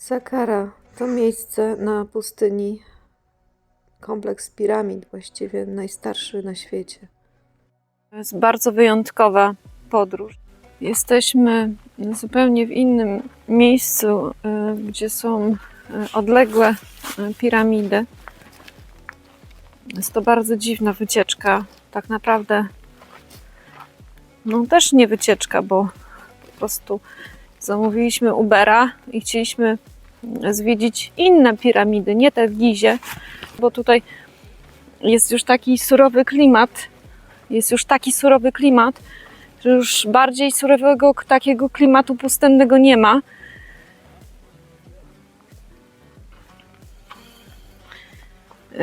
Sakara to miejsce na pustyni, kompleks piramid, właściwie najstarszy na świecie. To jest bardzo wyjątkowa podróż. Jesteśmy zupełnie w innym miejscu, y, gdzie są y, odległe y, piramidy. Jest to bardzo dziwna wycieczka. Tak naprawdę, no też nie wycieczka, bo po prostu zamówiliśmy Ubera i chcieliśmy zwiedzić inne piramidy, nie te w Gizie, bo tutaj jest już taki surowy klimat, jest już taki surowy klimat, że już bardziej surowego takiego klimatu pustynnego nie ma.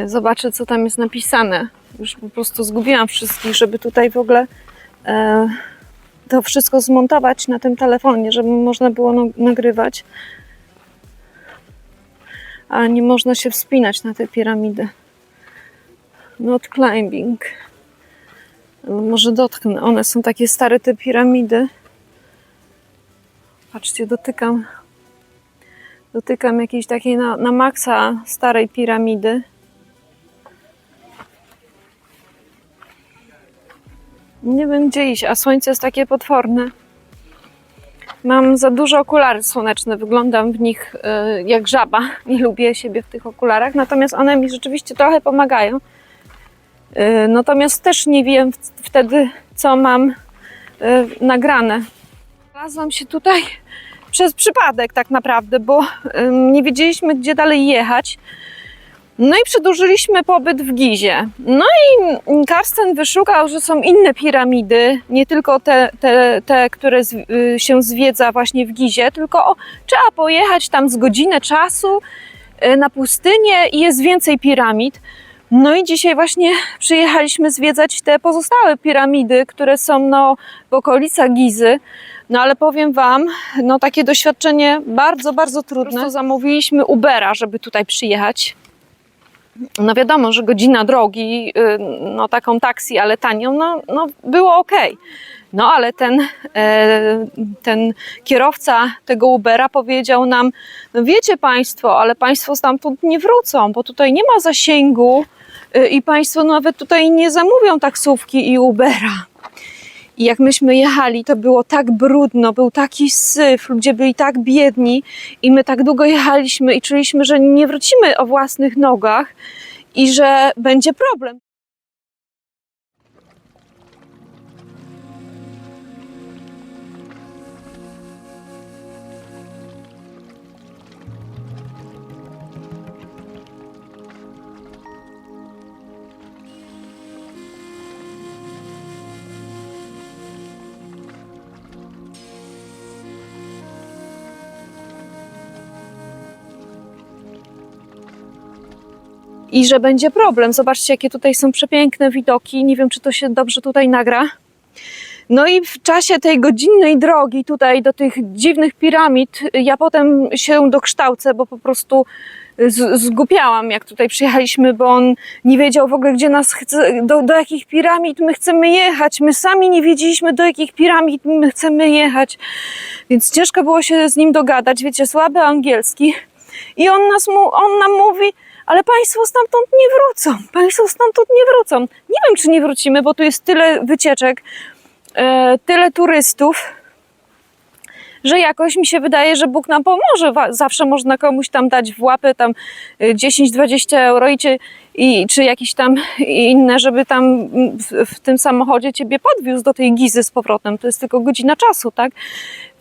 Zobaczę, co tam jest napisane. Już po prostu zgubiłam wszystkich, żeby tutaj w ogóle e, to wszystko zmontować na tym telefonie, żeby można było no, nagrywać. A nie można się wspinać na te piramidy. Not climbing. No, Może dotknę. One są takie stare te piramidy. Patrzcie, dotykam. Dotykam jakiejś takiej na, na maksa starej piramidy. Nie wiem gdzie iść, a słońce jest takie potworne. Mam za duże okulary słoneczne, wyglądam w nich e, jak żaba. Nie lubię siebie w tych okularach, natomiast one mi rzeczywiście trochę pomagają. E, Natomiast też nie wiem wtedy, co mam e, nagrane. Znalazłam się tutaj przez przypadek tak naprawdę, bo em, nie wiedzieliśmy, gdzie dalej jechać. No i przedłużyliśmy pobyt w Gizie. No i Karsten wyszukał, że są inne piramidy, nie tylko te, te, te które z, y, się zwiedza właśnie w Gizie, tylko o, trzeba pojechać tam z godzinę czasu y, na pustynię i jest więcej piramid. No i dzisiaj właśnie przyjechaliśmy zwiedzać te pozostałe piramidy, które są no, w okolicach Gizy. No ale powiem Wam, no takie doświadczenie bardzo, bardzo trudne. Po zamówiliśmy Ubera, żeby tutaj przyjechać. No wiadomo, że godzina drogi, y, no taką taksi, ale tanią, no, no było ok. No ale ten, e, ten kierowca tego Ubera powiedział nam, no wiecie Państwo, ale Państwo stamtąd nie wrócą, bo tutaj nie ma zasięgu y, i Państwo nawet tutaj nie zamówią taksówki i Ubera. I jak myśmy jechali, to było tak brudno, był taki syf, ludzie byli tak biedni i my tak długo jechaliśmy i czuliśmy, że nie wrócimy o własnych nogach i że będzie problem. I że będzie problem. Zobaczcie, jakie tutaj są przepiękne widoki. Nie wiem, czy to się dobrze tutaj nagra. No i w czasie tej godzinnej drogi tutaj do tych dziwnych piramid, ja potem się dokształcę, bo po prostu z- zgubiałam, jak tutaj przyjechaliśmy, bo on nie wiedział w ogóle, gdzie nas chce, do, do jakich piramid my chcemy jechać. My sami nie wiedzieliśmy, do jakich piramid my chcemy jechać, więc ciężko było się z nim dogadać. Wiecie, słaby angielski. I on, nas mu, on nam mówi, ale państwo stamtąd nie wrócą. Państwo stamtąd nie wrócą. Nie wiem, czy nie wrócimy, bo tu jest tyle wycieczek, e, tyle turystów, że jakoś mi się wydaje, że Bóg nam pomoże. Zawsze można komuś tam dać w łapę tam e, 10-20 euro i czy, i, czy jakieś tam inne, żeby tam w, w tym samochodzie ciebie podwiózł do tej Gizy z powrotem. To jest tylko godzina czasu, tak?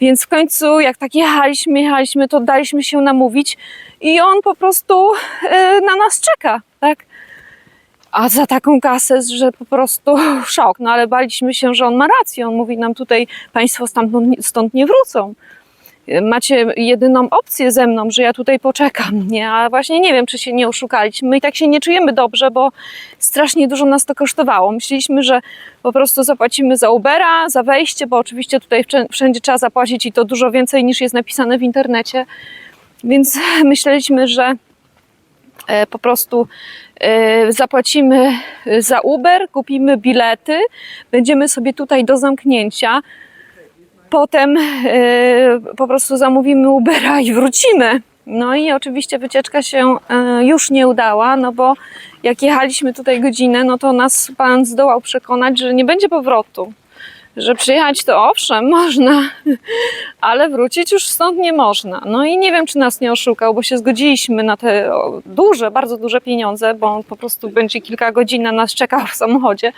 Więc w końcu, jak tak jechaliśmy, jechaliśmy, to daliśmy się namówić i on po prostu e, na nas czeka, tak? A za taką kasę, że po prostu szok. No ale baliśmy się, że on ma rację. On mówi nam tutaj, państwo stamtąd, stąd nie wrócą. Macie jedyną opcję ze mną, że ja tutaj poczekam, nie? A właśnie nie wiem, czy się nie oszukaliśmy. My i tak się nie czujemy dobrze, bo strasznie dużo nas to kosztowało. Myśleliśmy, że po prostu zapłacimy za Ubera, za wejście, bo oczywiście tutaj wszę- wszędzie trzeba zapłacić i to dużo więcej niż jest napisane w internecie. Więc myśleliśmy, że po prostu e, zapłacimy za Uber, kupimy bilety, będziemy sobie tutaj do zamknięcia. Potem e, po prostu zamówimy Ubera i wrócimy. No i oczywiście wycieczka się e, już nie udała, no bo jak jechaliśmy tutaj godzinę, no to nas pan zdołał przekonać, że nie będzie powrotu. Że przyjechać to owszem, można, ale wrócić już stąd nie można. No i nie wiem, czy nas nie oszukał, bo się zgodziliśmy na te duże, bardzo duże pieniądze, bo po prostu będzie kilka godzin na nas czekał w samochodzie.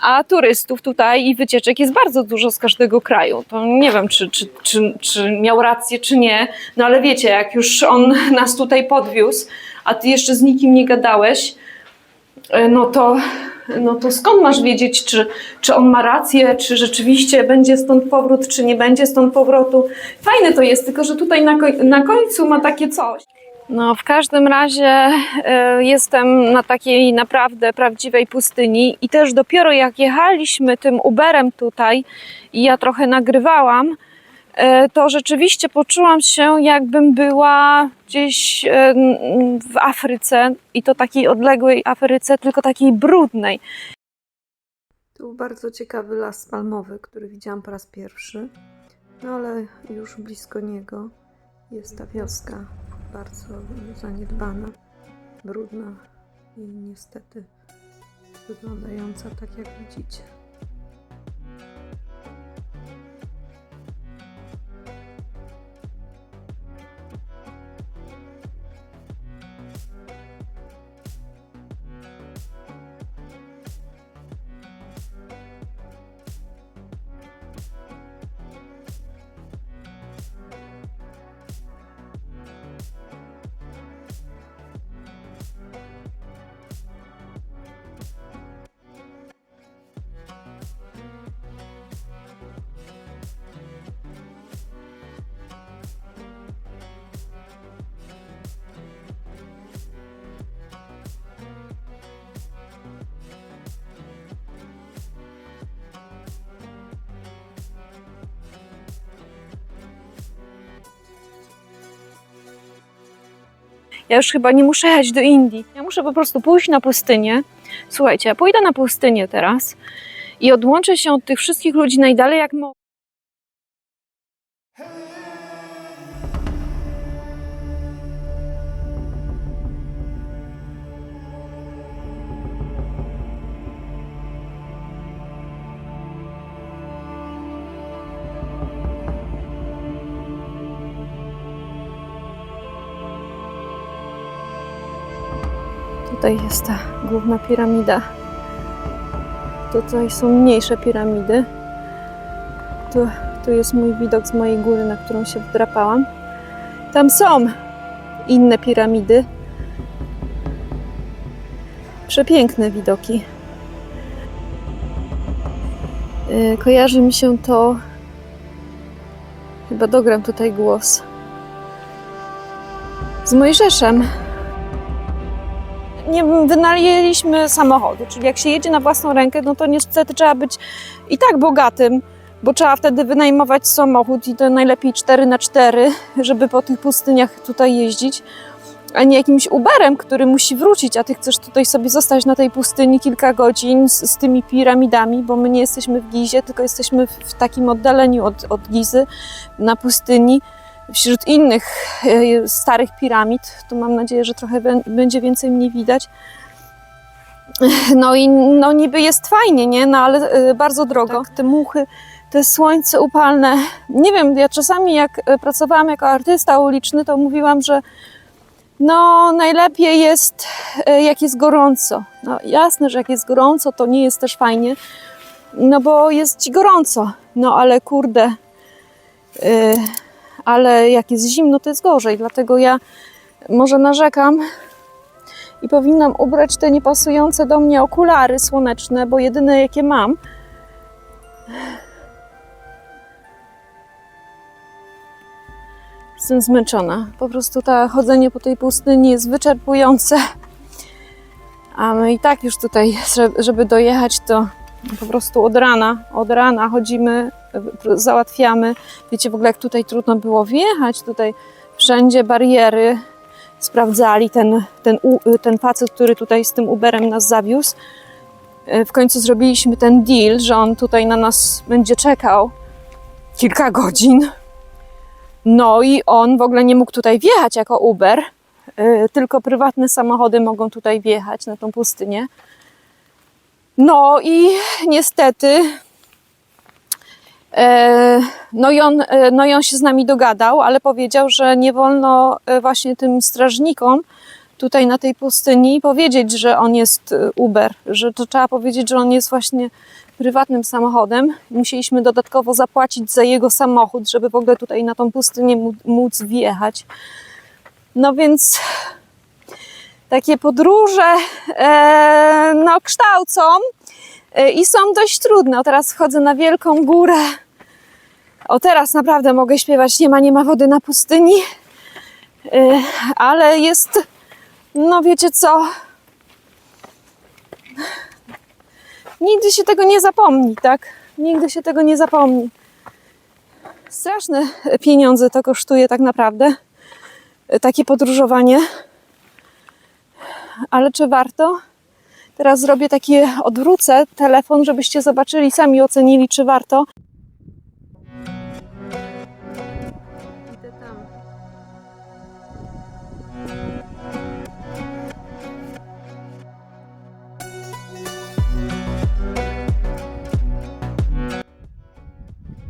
A turystów tutaj i wycieczek jest bardzo dużo z każdego kraju. To nie wiem, czy, czy, czy, czy miał rację, czy nie. No ale wiecie, jak już on nas tutaj podwiózł, a ty jeszcze z nikim nie gadałeś, e, no to, no to skąd masz wiedzieć, czy, czy on ma rację, czy rzeczywiście będzie stąd powrót, czy nie będzie stąd powrotu. Fajne to jest, tylko że tutaj na, na końcu ma takie coś. No, w każdym razie e, jestem na takiej naprawdę prawdziwej pustyni i też dopiero jak jechaliśmy tym Uberem tutaj i ja trochę nagrywałam, to rzeczywiście poczułam się jakbym była gdzieś e, w Afryce i to takiej odległej Afryce, tylko takiej brudnej. Tu był bardzo ciekawy las palmowy, który widziałam po raz pierwszy. No ale już blisko niego jest ta wioska, bardzo zaniedbana, brudna i niestety wyglądająca tak jak widzicie. Ja już chyba nie muszę jechać do Indii. Ja muszę po prostu pójść na pustynię. Słuchajcie, ja pójdę na pustynię teraz i odłączę się od tych wszystkich ludzi najdalej jak mogę. Tutaj jest ta główna piramida. Tutaj są mniejsze piramidy. Tu, tu jest mój widok z mojej góry, na którą się wdrapałam. Tam są inne piramidy. Przepiękne widoki. Yy, Kojarzy mi się to. Chyba dogram tutaj głos. Z Mojżeszem nie wynajęliśmy samochodu, czyli jak się jedzie na własną rękę, no to niestety trzeba być i tak bogatym, bo trzeba wtedy wynajmować samochód i to najlepiej 4 na 4 żeby po tych pustyniach tutaj jeździć, a nie jakimś Uberem, który musi wrócić, a ty chcesz tutaj sobie zostać na tej pustyni kilka godzin z, z tymi piramidami, bo my nie jesteśmy w Gizie, tylko jesteśmy w, takim oddaleniu od, od Gizy na pustyni wśród innych e, starych piramid. Tu mam nadzieję, że trochę bę- będzie więcej mnie widać. No i no niby jest fajnie, nie? No ale e, bardzo drogo. te muchy, te słońce upalne. Nie wiem, ja czasami jak e, pracowałam jako artysta uliczny, to mówiłam, że no najlepiej jest jak jest gorąco. No jasne, że jak jest gorąco, to nie jest też fajnie, no bo jest ci gorąco. No ale kurde, e, ale jak jest zimno, to jest gorzej. Dlatego ja może narzekam i powinnam ubrać te niepasujące do mnie okulary słoneczne, bo jedyne jakie mam. Jestem zmęczona. Po prostu ta chodzenie po tej pustyni jest wyczerpujące. A my i tak już tutaj, żeby dojechać, to po prostu od rana, od rana chodzimy, załatwiamy. Wiecie w ogóle, jak tutaj trudno było wjechać, tutaj wszędzie bariery sprawdzali. Ten, ten, ten facet, który tutaj z tym Uberem nas zawiózł. E, W końcu zrobiliśmy ten deal, że on tutaj na nas będzie czekał kilka godzin. No i on w ogóle nie mógł tutaj wjechać jako Uber, y, tylko prywatne samochody mogą tutaj wjechać na tą pustynię. No i niestety E, No i, on, e, no i on się z nami dogadał, ale powiedział, że nie wolno e, właśnie tym strażnikom tutaj na tej pustyni powiedzieć, że on jest Uber, że to trzeba powiedzieć, że on jest właśnie prywatnym samochodem. Musieliśmy dodatkowo zapłacić za jego samochód, żeby w ogóle tutaj na tą pustynię mó- móc wjechać. No więc takie podróże e, no, kształcą e, i są dość trudne. O, teraz wchodzę na wielką górę. O teraz naprawdę mogę śpiewać, nie ma, nie ma wody na pustyni, E, ale jest, no wiecie co, nigdy się tego nie zapomni, tak? Nigdy się tego nie zapomni. Straszne pieniądze to kosztuje tak naprawdę, e, takie podróżowanie. Ale czy warto? Teraz zrobię takie, odwrócę telefon, żebyście zobaczyli, sami ocenili, czy warto.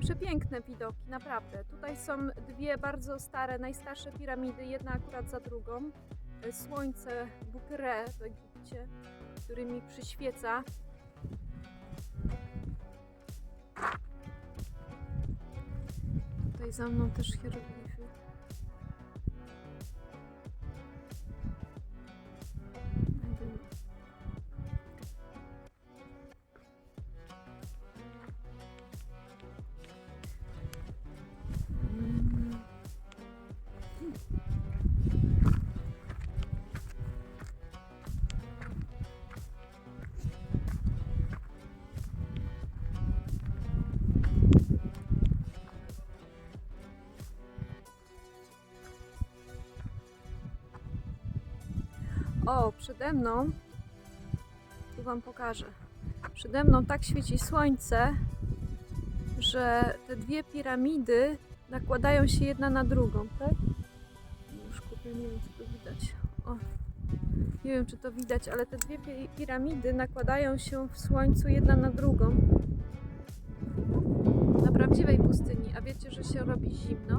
Przepiękne widoki, naprawdę. Tutaj są dwie bardzo stare, najstarsze piramidy, jedna akurat za drugą. E, Słońce Bukre w Egipcie, który mi przyświeca. Tutaj za mną też hieroglify. O, przede mną, tu Wam pokażę. Przede mną tak świeci słońce, że te dwie piramidy nakładają się jedna na drugą, tak? Już kupię, nie wiem czy to widać. O, nie wiem czy to widać, ale te dwie pi- piramidy nakładają się w słońcu jedna na drugą. Na prawdziwej pustyni, a wiecie, że się robi zimno?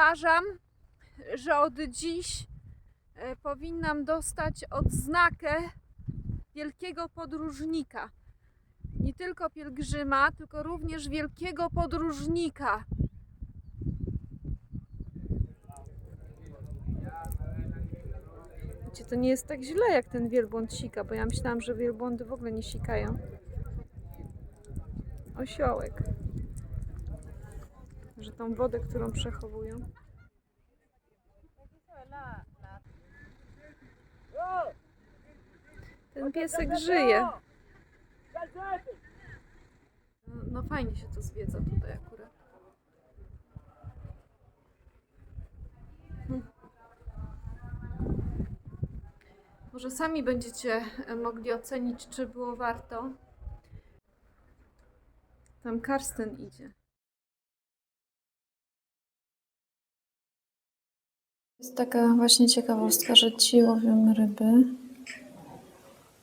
Uważam, że od dziś e, powinnam dostać odznakę wielkiego podróżnika. Nie tylko pielgrzyma, tylko również wielkiego podróżnika. Wiecie, to nie jest tak źle, jak ten wielbłąd sika, bo ja myślałam, że wielbłądy w ogóle nie sikają. Osiołek. Że tą wodę, którą przechowują. Ten piesek żyje. No, no fajnie się to zwiedza tutaj akurat. Może sami będziecie e, mogli ocenić, czy było warto. Tam Karsten idzie. Jest taka właśnie ciekawostka, że ci łowią ryby.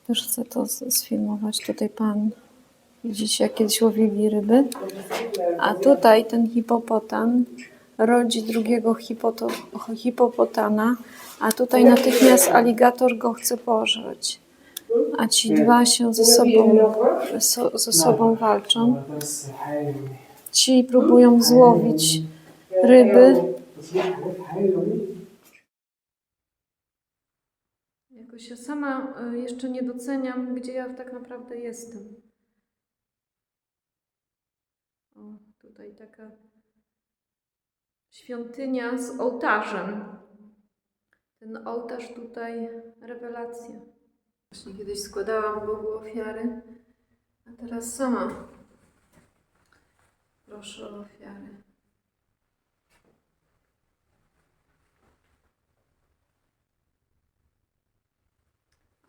Też chcę to sfilmować. Tutaj pan, widzicie, jak kiedyś łowili ryby. A tutaj ten hipopotam rodzi drugiego hipoto, hipopotama, a tutaj natychmiast aligator go chce pożreć. A ci dwa się ze sobą, so, ze sobą walczą. Ci próbują złowić ryby, Jakoś ja sama y, jeszcze nie doceniam, gdzie ja tak naprawdę jestem. O, tutaj taka świątynia z ołtarzem. Ten ołtarz tutaj, rewelacja. Właśnie kiedyś składałam Bogu ofiary, a teraz sama proszę o ofiary.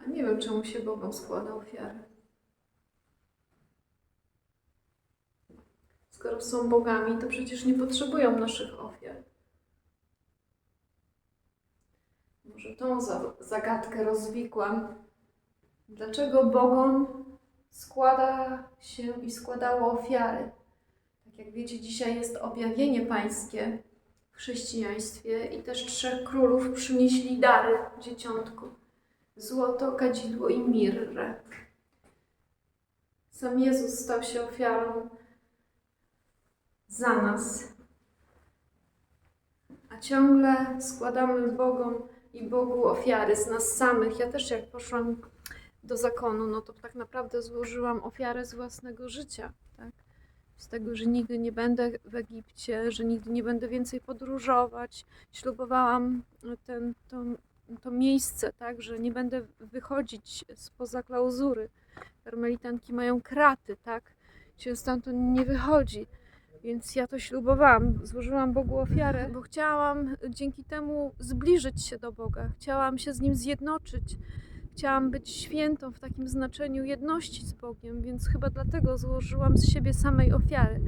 Nie wiem, czemu się Bogom składa ofiary. Skoro są bogami, to przecież nie potrzebują naszych ofiar. Może tą za- zagadkę rozwikłam. Dlaczego Bogom składa się i składało ofiary? Tak jak wiecie, dzisiaj jest objawienie pańskie w chrześcijaństwie i też trzech królów przynieśli dary dzieciątku. Złoto, kadzidło i mirrę. Sam Jezus stał się ofiarą za nas. A ciągle składamy Bogom i Bogu ofiary z nas samych. Ja też jak poszłam do zakonu, no to tak naprawdę złożyłam ofiarę z własnego życia, tak? Z tego, że nigdy nie będę w Egipcie, że nigdy nie będę więcej podróżować. Ślubowałam ten, to, to miejsce, tak, że nie będę wychodzić spoza klauzury. Karmelitanki mają kraty, tak? Się stamtąd nie wychodzi. Więc ja to ślubowałam, złożyłam Bogu ofiarę, bo chciałam dzięki temu zbliżyć się do Boga. Chciałam się z Nim zjednoczyć. Chciałam być świętą w takim znaczeniu jedności z Bogiem, więc chyba dlatego złożyłam z siebie samej ofiary.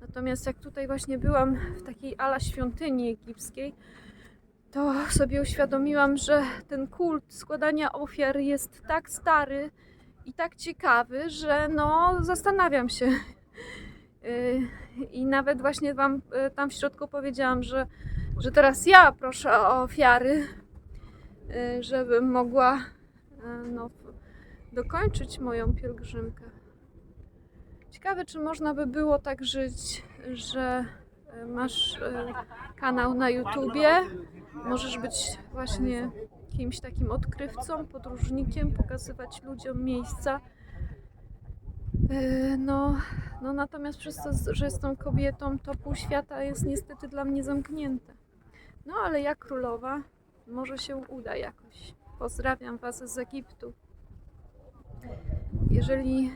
Natomiast jak tutaj właśnie byłam w takiej ala świątyni egipskiej, to sobie uświadomiłam, że ten kult składania ofiar jest tak stary i tak ciekawy, że no zastanawiam się. Yy, I nawet właśnie Wam y, tam w środku powiedziałam, że, że teraz ja proszę o ofiary, y, żebym mogła y, no, dokończyć moją pielgrzymkę. Ciekawe, czy można by było tak żyć, że y, masz y, kanał na YouTubie, możesz być właśnie kimś takim odkrywcą, podróżnikiem, pokazywać ludziom miejsca. Y, No, no natomiast przez to, że jestem kobietą, to pół świata jest niestety dla mnie zamknięte. No ale ja królowa, może się uda jakoś. Pozdrawiam Was z Egiptu. Jeżeli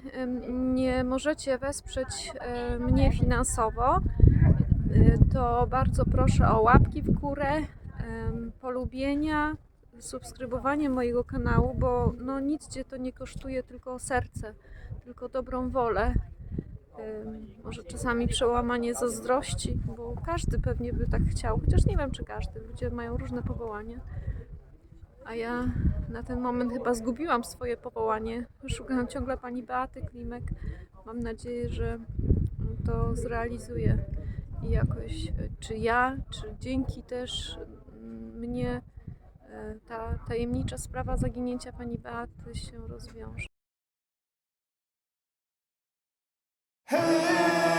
nie możecie wesprzeć em, mnie finansowo, y, to bardzo proszę o łapki w górę, polubienia, subskrybowanie mojego kanału, bo no nic Cię to nie kosztuje, tylko serce, tylko dobrą wolę. Może czasami przełamanie zazdrości, bo każdy pewnie by tak chciał, chociaż nie wiem czy każdy, ludzie mają różne powołania. A ja na ten moment chyba zgubiłam swoje powołanie. Szukam ciągle pani Beaty Klimek. Mam nadzieję, że to zrealizuję i jakoś, czy ja, czy dzięki też mnie e, ta tajemnicza sprawa zaginięcia pani Beaty się rozwiąże. Hey!